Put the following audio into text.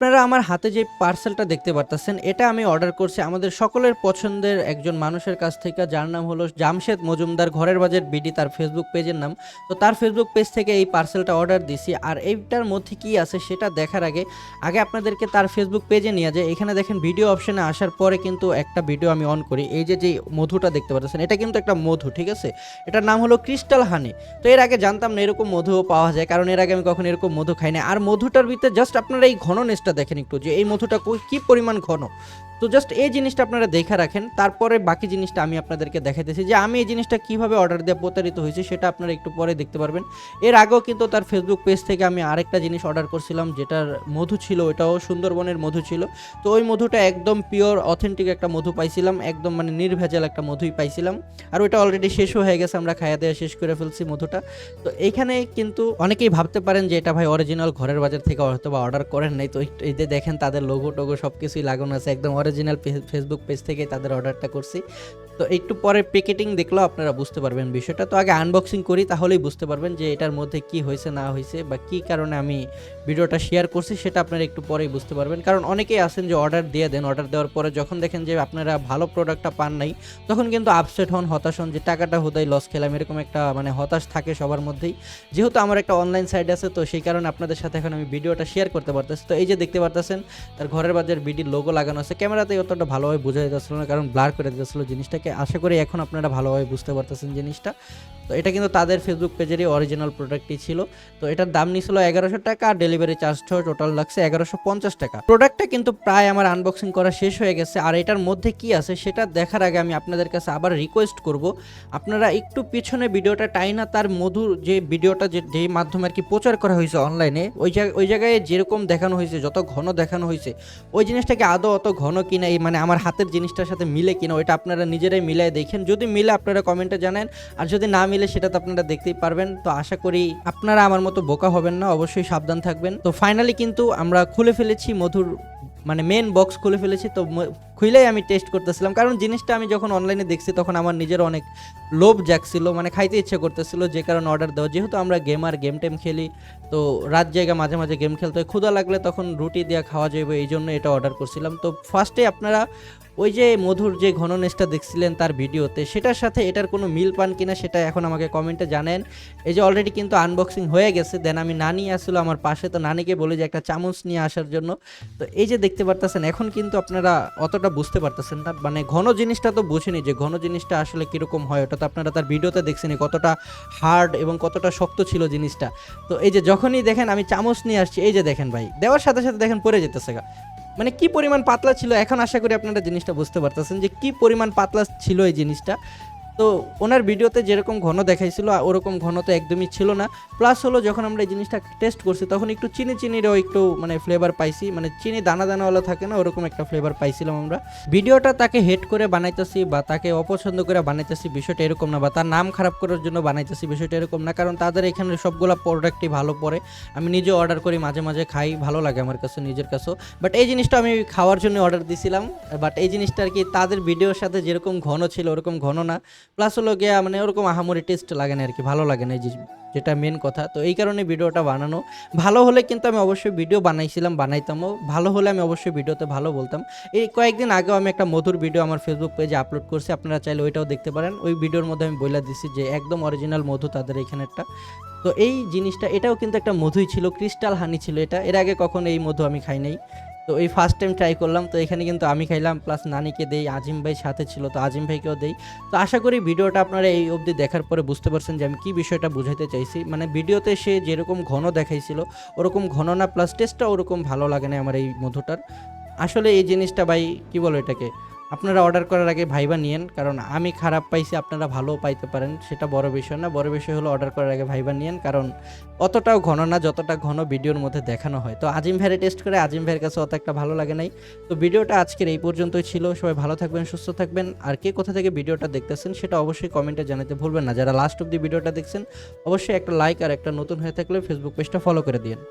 আপনারা আমার হাতে যে পার্সেলটা দেখতে পারতেছেন, এটা আমি অর্ডার করছি আমাদের সকলের পছন্দের একজন মানুষের কাছ থেকে। যার নাম হলো জামশেদ মজুমদার, ঘরের বাজার বিডি তার ফেসবুক পেজের নাম। তো তার ফেসবুক পেজ থেকে এই পার্সেলটা অর্ডার দিছি। আর এইটার মধ্যে কি আছে সেটা দেখার আগে আগে আপনাদেরকে তার ফেসবুক পেজে নিয়ে যায় এখানে দেখেন ভিডিও অপশনে আসার পরে কিন্তু একটা ভিডিও আমি অন করি। এই যে যে মধুটা দেখতে পাচ্ছেন এটা কিন্তু একটা মধু, ঠিক আছে? এটার নাম হলো ক্রিস্টাল হানি তো এর আগে জানতাম না এরকম মধুও পাওয়া যায়, কারণ এর আগে আমি কখনো এরকম মধু খাই না আর মধুটার ভিতরে জাস্ট আপনারা এই ঘননেসটা দেখেন একটু যে এই মধুটা কি পরিমাণ ঘন? তো জাস্ট এই জিনিসটা আপনারা দেখে রাখেন, তারপরে বাকি জিনিসটা আমি আপনাদেরকে দেখাইতেছি যে আমি এই জিনিসটা কীভাবে অর্ডার দিয়ে প্রতারিত হয়েছি সেটা আপনারা একটু পরে দেখতে পারবেন। এর আগেও কিন্তু তার ফেসবুক পেজ থেকে আমি আরেকটা জিনিস অর্ডার করছিলাম, যেটার মধু ছিল ওটাও সুন্দরবনের মধু ছিল। তো ওই মধুটা একদম পিওর অথেন্টিক একটা মধু পাইছিলাম, একদম মানে নির্ভেজাল একটা মধুই পাইছিলাম। আর ওইটা অলরেডি শেষও হয়ে গেছে, আমরা খাইয়া দেওয়া শেষ করে ফেলছি মধুটা। তো এইখানে কিন্তু অনেকেই ভাবতে পারেন যে এটা ভাই অরিজিনাল ঘরের বাজার থেকে হয়তো বা অর্ডার করেন নাই, তো এই দেখেন তাদের লোগো টোগো সব কিছুই লাগানো আছে, একদম অরিজিনাল ফেসবুক পেজ থেকে তাদের অর্ডারটা করছি। তো একটু পরে প্যাকেটিং দেখলেও আপনারা বুঝতে পারবেন বিষয়টা। তো আগে আনবক্সিং করি, তাহলেই বুঝতে পারবেন যে এটার মধ্যে কি হয়েছে, না হয়েছে বা কি কারণে আমি ভিডিওটা শেয়ার করছি, সেটা আপনারা একটু পরেই বুঝতে পারবেন। কারণ অনেকেই আছেন যে অর্ডার দিয়ে দেন অর্ডার দেওয়ার পরে যখন দেখেন যে আপনারা ভালো প্রোডাক্টটা পান নাই, তখন কিন্তু আপসেট হন, হতাশ হন যে টাকাটা হুদাই লস খেলাম, এরকম একটা মানে হতাশ থাকে সবার মধ্যেই। যেহেতু আমার একটা অনলাইন সাইট আছে, তো সেই কারণে আপনাদের সাথে এখন আমি ভিডিওটা শেয়ার করতে পারতেছি। তো এই যে দেখতে পারতেছেন, তার ঘরের বাজার বিডির লোগো লাগানো আছে ক্যামেরাতে অতটা ভালোভাবে বোঝা যাচ্ছিল না, কারণ ব্লার করে দিতেছিল জিনিসটাকে। আশা করি এখন আপনারা ভালোভাবে বুঝতে পারতেছেন জিনিসটা। তো এটা কিন্তু তাদের ফেসবুক পেজেরই অরিজিনাল প্রোডাক্টই ছিল। তো এটার দাম নিয়েছিল এগারোশো টাকা, আর ডেলিভারি চার্জটা টোটাল লাগছে এগারোশো পঞ্চাশ টাকা। প্রোডাক্টটা কিন্তু প্রায় আমার আনবক্সিং করা শেষ হয়ে গেছে। আর এটার মধ্যে কি আছে সেটা দেখার আগে আমি আপনাদের কাছে আবার রিকোয়েস্ট করব। আপনারা একটু পিছনে ভিডিওটা টাইনা তার মধুর যে ভিডিওটা যে যেই মাধ্যমে আর কি প্রচার করা হয়েছে অনলাইনে ওই জায়গায় ওই জায়গায় যেরকম দেখানো হয়েছে, যত ঘন দেখানো হয়েছে, ওই জিনিসটাকে আদৌ অত ঘন কিনা, এই মানে আমার হাতের জিনিসটার সাথে মিলে কিনা, ওইটা আপনারা নিজেরাই মিলায় দেখেন। যদি মিলে আপনারা কমেন্টে জানেন, আর যদি না মিলে সেটা তো আপনারা দেখতেই পারবেন। তো আশা করি আপনারা আমার মতো বোকা হবেন না, অবশ্যই সাবধান থাকবেন। তো ফাইনালি কিন্তু আমরা খুলে ফেলেছি মধুর মানে মেন বক্স খুলে ফেলেছি, তো খুলেই আমি টেস্ট করতেছিলাম। কারণ জিনিসটা আমি যখন অনলাইনে দেখছি, তখন আমার নিজের অনেক লোভ জাগছিল। মানে খাইতে ইচ্ছে করতেছিল যে কারণে অর্ডার দেওয়া। যেহেতু আমরা গেম আর গেম টেম খেলি, তো রাত জায়গা মাঝে মাঝে গেম খেলতে হয়। ক্ষুধা লাগলে তখন রুটি দিয়ে খাওয়া যাবে এই জন্য এটা অর্ডার করছিলাম। তো ফার্স্টে আপনারা ওই যে মধুর যে ঘননেসটা দেখছিলেন তার ভিডিওতে, সেটার সাথে এটার কোনো মিল পান কিনা সেটা এখন আমাকে কমেন্টে জানেন। এই যে অলরেডি কিন্তু আনবক্সিং হয়ে গেছে। দেন আমি নানি আসলো আমার পাশে। তো নানিকে বলে যে একটা চামচ নিয়ে আসার জন্য। তো এই যে দেখতে পারতেছেন, এখন কিন্তু আপনারা অতটা বুঝতে পারতেছেন না। মানে ঘন জিনিসটা তো বুঝিনি যে ঘন জিনিসটা আসলে কীরকম হয়, ওটা তো আপনারা তার ভিডিওতে দেখছেন কতটা হার্ড এবং কতটা শক্ত ছিল জিনিসটা। তো এই যে যখনই দেখেন আমি চামচ নিয়ে আসছি, এই যে দেখেন ভাই, দেওয়ার সাথে সাথে দেখেন পরে যেতেছে গা। মানে কি পরিমাণ পাতলা ছিল, এখন আশা করি আপনারা জিনিসটা বুঝতে পারতেছেন যে কি পরিমাণ পাতলা ছিল এই জিনিসটা। তো ওনার ভিডিওতে যেরকম ঘন দেখাইছিল ওরকম ঘন তো একদমই ছিল না। প্লাস হলো যখন আমরা এই জিনিসটা টেস্ট করছি, তখন একটু চিনি চিনিরও একটু মানে ফ্লেভার পাইছি। মানে চিনি দানা দানাওয়ালা থাকে না, ওরকম একটা ফ্লেভার পাইছিলাম আমরা। ভিডিওটা তাকে হেড করে বানাইতেছি বা তাকে অপছন্দ করে বানাইতেছি বিষয়টা এরকম না, বা তার নাম খারাপ করার জন্য বানাইতেছি বিষয়টা এরকম না। কারণ তাদের এখানে সবগুলো প্রোডাক্টই ভালো পড়ে। আমি নিজে অর্ডার করি, মাঝে মাঝে খাই, ভালো লাগে আমার কাছে, নিজের কাছেও। বাট এই জিনিসটা আমি খাওয়ার জন্য অর্ডার দিছিলাম। বাট এই জিনিসটা আর কি তাদের ভিডিওর সাথে যেরকম ঘন ছিল, ওরকম ঘন না। প্লাস হলো গিয়া মানে ওরকম আহামরি টেস্ট লাগে না আর কি ভালো লাগে না এই যেটা মেন কথা। তো এই কারণে ভিডিওটা বানানো। ভালো হলে কিন্তু আমি অবশ্যই ভিডিও বানাইছিলাম, বানাইতামও। ভালো হলে আমি অবশ্যই ভিডিওতে ভালো বলতাম। এই কয়েকদিন আগেও আমি একটা মধুর ভিডিও আমার ফেসবুক পেজে আপলোড করছি, আপনারা চাইলে ওইটাও দেখতে পারেন। ওই ভিডিওর মধ্যে আমি বলে দিছি যে, একদম অরিজিনাল মধু তাদের এখানেরটা। তো এই জিনিসটা, এটাও কিন্তু একটা মধুই ছিল ক্রিস্টাল হানি ছিল এটা। এর আগে কখনো এই মধু আমি খাই নাই। তো এই ফার্স্ট টাইম ট্রাই করলাম, তো এখানে কিন্তু আমি খাইলাম প্লাস নানিকে দেই, আজিম ভাই সাথে ছিল, তো আজিম ভাইকেও দেই। তো আশা করি ভিডিওটা আপনারা এই অবধি দেখার পরে বুঝতে পারছেন যে আমি কী বিষয়টা বুঝাইতে চাইছি। মানে ভিডিওতে সে যেরকম ঘন দেখাইছিল, ওরকম ঘন না প্লাস টেস্টটা ওরকম ভালো লাগে না আমার এই মধুটার। আসলে এই জিনিসটা ভাই, কী বলো এটাকে? আপনারা অর্ডার করার আগে ভাইবা নিয়েন, কারণ আমি খারাপ পাইছি, আপনারা ভালো পাইতে পারেন, সেটা বড় বিষয় না। বড় বিষয় হলো অর্ডার করার আগে ভাইবা নিয়েন, কারণ অতটাও ঘন না, যতটা ঘন ভিডিওর মধ্যে দেখানো হয়। তো আজিম ভাইরে টেস্ট করে, আজিম ভাইয়ের কাছে অত একটা ভালো লাগে নাই। তো ভিডিওটা আজকের এই পর্যন্তই ছিল, সবাই ভালো থাকবেন, সুস্থ থাকবেন। আর কে কোথা থেকে ভিডিওটা দেখতেছেন, সেটা অবশ্যই কমেন্টে জানাতে ভুলবেন না। যারা লাস্ট অব্দি ভিডিওটা দেখছেন, অবশ্যই একটা লাইক আর একটা নতুন হয়ে থাকলে ফেসবুক পেজটা ফলো করে দিন